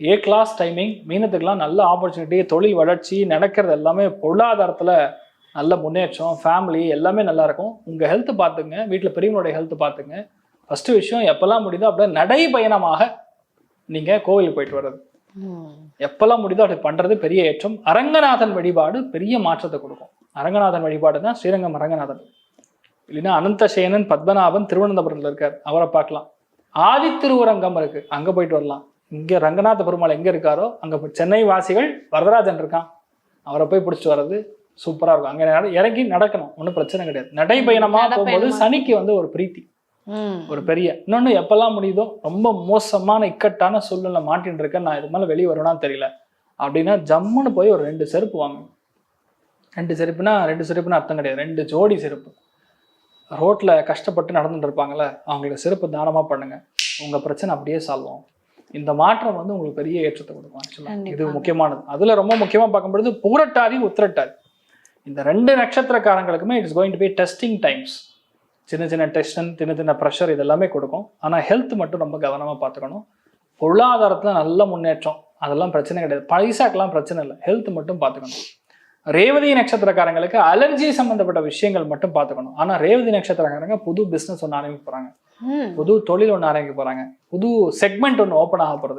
A class timing மீனத்துக்கெல்லாம் நல்ல opportunity தொழில் வளர்ச்சி நடக்கிறது எல்லாமே பொருளாதாரத்தில் நல்ல முன்னேற்றம் ஃபேமிலி எல்லாமே நல்லா இருக்கும். உங்கள் ஹெல்த் பார்த்துங்க வீட்டில் பெரியவங்களுடைய ஹெல்த் பார்த்துங்க ஃபஸ்ட்டு விஷயம் எப்போல்லாம் முடியுதோ அப்படியே நடைபயணமாக நீங்கள் கோவிலுக்கு போயிட்டு வர்றது. எப்பெல்லாம் முடியுதோ அப்படி பண்ணுறது பெரிய ஏற்றம். அரங்கநாதன் வழிபாடு பெரிய மாற்றத்தை கொடுக்கும். அரங்கநாதன் வழிபாடு தான் ஸ்ரீரங்கம் அரங்கநாதன். இல்லைன்னா அனந்தசேனன் பத்மநாபன் திருவனந்தபுரத்தில் இருக்கார். அவரை பார்க்கலாம். ஆதி திருவரங்கம் இருக்கு. அங்கே போயிட்டு வரலாம். இங்கே ரங்கநாத பெருமாள் எங்கே இருக்காரோ அங்கே சென்னை வாசிகள் வரதராஜன் இருக்கான். அவரை போய் பிடிச்சிட்டு வர்றது சூப்பராக இருக்கும். அங்கே இறங்கி நடக்கணும். ஒன்றும் பிரச்சனை கிடையாது. நடைபயணமாக போகும்போது. சனிக்கு வந்து ஒரு பிரீத்தி. ஒரு பெரிய. இன்னொன்று எப்பெல்லாம் முடியுதோ ரொம்ப மோசமான இக்கட்டான சூழ்நிலை மாட்டின்னு இருக்கேன். நான் இது மேலே வெளியே வருவேனான்னு தெரியல. அப்படின்னா ஜம்முன்னு போய் ஒரு ரெண்டு செருப்பு வாங்க ரெண்டு செருப்புனா ரெண்டு செருப்புனா அர்த்தம் கிடையாது. ரெண்டு ஜோடி செருப்பு. ரோட்ல கஷ்டப்பட்டு நடந்துட்டு இருப்பாங்கல்ல அவங்களுக்கு செருப்பு தானமா பண்ணுங்க. உங்க பிரச்சனை அப்படியே சால்வ் ஆகும். இந்த மாற்றம் வந்து உங்களுக்கு பெரிய ஏற்றத்தை கொடுக்கும் ஆக்சுவலாக இது. முக்கியமானது. அதுல ரொம்ப முக்கியமா பார்க்கும்பொழுது புரட்டாதி உத்திரட்டாதி. இந்த ரெண்டு நட்சத்திரக்காரங்களுக்குமே it's going to be testing times சின்ன சின்ன டென்ஷன் சின்ன சின்ன ப்ரெஷர் இதெல்லாமே கொடுக்கும். ஆனால் ஹெல்த் மட்டும் ரொம்ப கவனமாக பார்த்துக்கணும். பொருளாதாரத்தில் நல்ல முன்னேற்றம். அதெல்லாம் பிரச்சனை கிடையாது. பைசாக்கெல்லாம் பிரச்சனை இல்லை. ஹெல்த் மட்டும் பார்த்துக்கணும். ரேவதி நட்சத்திரக்காரங்களுக்கு அலர்ஜி சம்மந்தப்பட்ட விஷயங்கள் மட்டும் பார்த்துக்கணும். ஆனால் ரேவதி நட்சத்திரக்காரங்க புது பிஸ்னஸ் ஒன்று ஆரம்பிக்க போகிறாங்க. புது தொழில் ஒன்று ஆரம்பிக்க போகிறாங்க புது செக்மெண்ட் ஒன்று ஓப்பன் ஆக போகிறது